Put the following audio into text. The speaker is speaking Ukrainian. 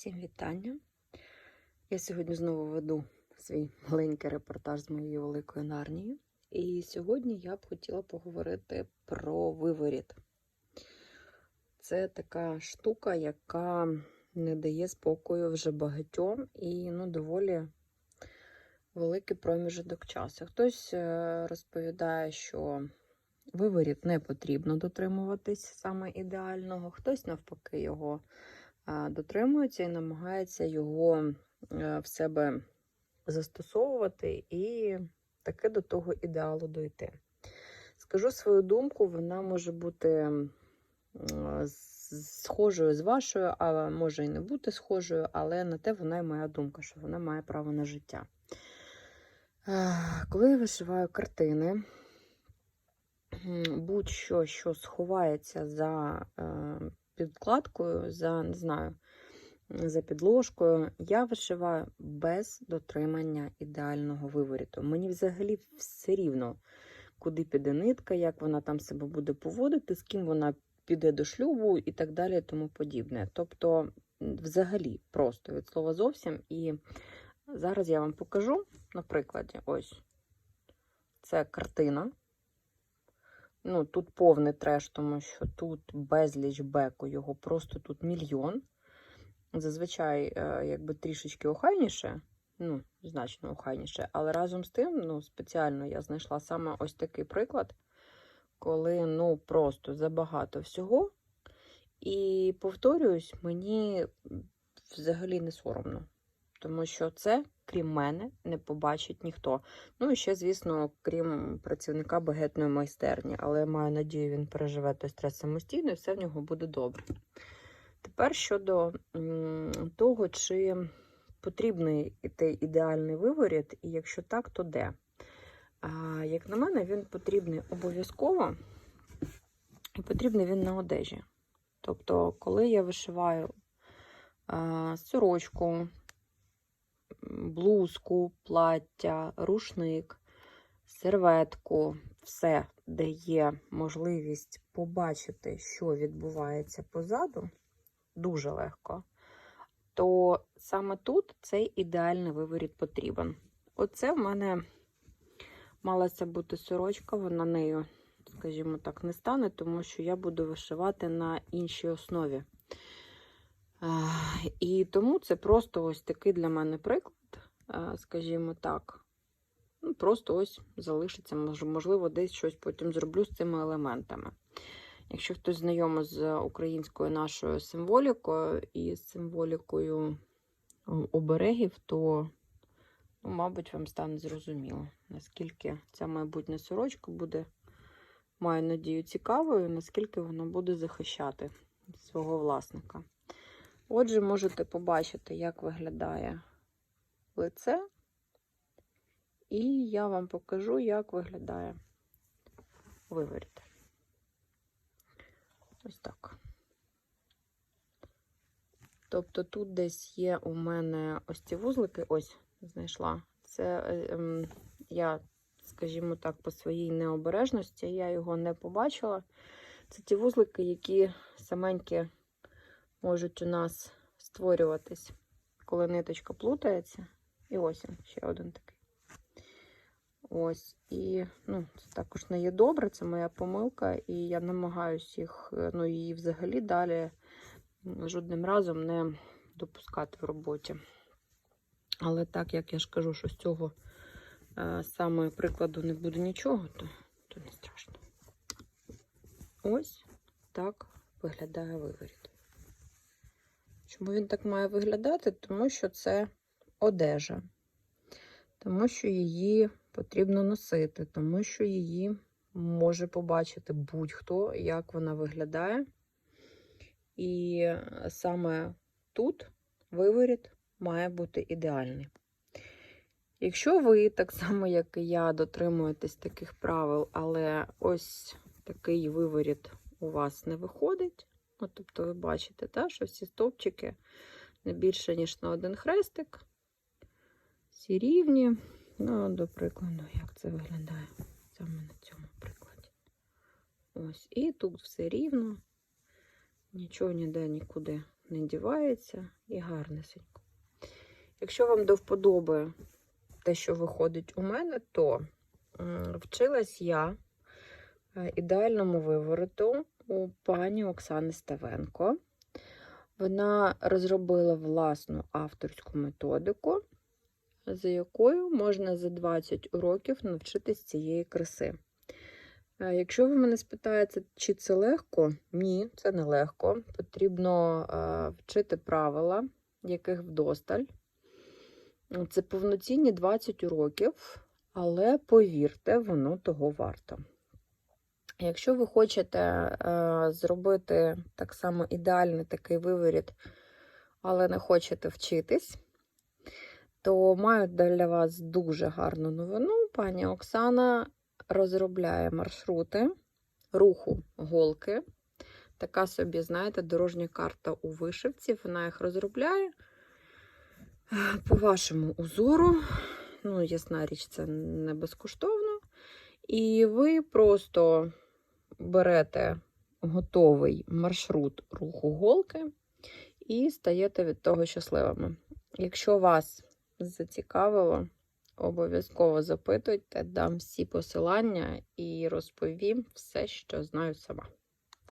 Всім вітання. Я сьогодні знову веду свій маленький репортаж з моєї великої нарнії. І сьогодні я б хотіла поговорити про виворіт. Це така штука, яка не дає спокою вже багатьом і ну, доволі великий проміжок часу. Хтось е, розповідає, що виворіт не потрібно дотримуватись саме ідеального, хтось навпаки його дотримується і намагається його е, в себе застосовувати і таки до того ідеалу дойти. Скажу свою думку, вона може бути схожою з вашою, а може і не бути схожою, але на те вона і моя думка, що вона має право на життя. Коли я вишиваю картини, будь-що, що сховається за е, підкладкою, за не знаю, за підложкою, я вишиваю без дотримання ідеального виворіту. Мені взагалі все рівно, куди піде нитка, як вона там себе буде поводити, з ким вона піде до шлюбу і так далі, тому подібне. Тобто, взагалі, просто від слова зовсім. І зараз я вам покажу на прикладі. Ось це картина. Ну, тут повний треш, тому що тут безліч беку, його просто тут мільйон. Зазвичай, е, якби трішечки охайніше, ну, значно охайніше, але разом з тим, ну, спеціально я знайшла саме ось такий приклад, коли ну просто забагато всього. І повторююсь, мені взагалі не соромно, тому що це, крім мене, не побачить ніхто. Ну і ще, звісно, крім працівника багетної майстерні, але маю надію, він переживе той стрес самостійно і все в нього буде добре. Тепер щодо того, чи потрібний той ідеальний виворіт, і якщо так, то де? А, як на мене, він потрібний обов'язково, і потрібний він на одежі. Тобто, коли я вишиваю а, сорочку, блузку, плаття, рушник, серветку, все, де є можливість побачити, що відбувається позаду, дуже легко, то саме тут цей ідеальний виворіт потрібен. Оце в мене малася бути сорочка, вона нею, скажімо так, не стане, тому що я буду вишивати на іншій основі. І тому це просто ось такий для мене приклад, скажімо так. Ну, просто ось залишиться, можливо, десь щось потім зроблю з цими елементами. Якщо хтось знайомий з українською нашою символікою і з символікою оберегів, то, ну, мабуть, вам стане зрозуміло, наскільки ця майбутня сорочка буде, маю надію, цікавою, наскільки вона буде захищати свого власника. Отже, можете побачити, як виглядає лице. І я вам покажу, як виглядає виворіт. Ось так. Тобто тут десь є у мене ось ці вузлики, ось знайшла. Це е, ем, я, скажімо так, по своїй необережності, я його не побачила. Це ті вузлики, які саменькі можуть у нас створюватись, коли ниточка плутається. І ось він, ще один такий. Ось, і ну, це також не є добре, це моя помилка, і я намагаюся їх, е, ну, її взагалі далі жодним разом не допускати в роботі. Але так як я ж кажу, що з цього е, саме прикладу не буде нічого, то, то не страшно. Ось так виглядає виворіт. Чому він так має виглядати? Тому що це одежа, тому що її потрібно носити, тому що її може побачити будь-хто, як вона виглядає. І саме тут виворіт має бути ідеальний. Якщо ви, так само, як і я, дотримуєтесь таких правил, але ось такий виворіт у вас не виходить, ну, тобто ви бачите, та, що всі стовпчики не більше, ніж на один хрестик, всі рівні. Ну, до прикладу, як це виглядає саме на цьому прикладі. Ось, і тут все рівно, нічого ніде нікуди не дівається і гарнесенько. Якщо вам до вподоби те, що виходить у мене, то вчилась я е, ідеальному вивороту у пані Оксани Ставенко. Вона розробила власну авторську методику, за якою можна за 20 уроків навчитись цієї краси. Е, Якщо ви мене спитаєте, чи це легко, ні, це не легко. Потрібно е, вчити правила, яких вдосталь. Це повноцінні 20 уроків, але повірте, воно того варто. Якщо ви хочете е, зробити так само ідеальний такий виворіт, але не хочете вчитись, то маю для вас дуже гарну новину. Пані Оксана розробляє маршрути руху голки. Така собі, знаєте, дорожня карта у вишивці. Вона їх розробляє по вашому узору. Ну, ясна річ, це не безкоштовно. І ви просто берете готовий маршрут руху голки і стаєте від того щасливими. Якщо вас зацікавило, обов'язково запитуйте, дам всі посилання і розповім все, що знаю сама.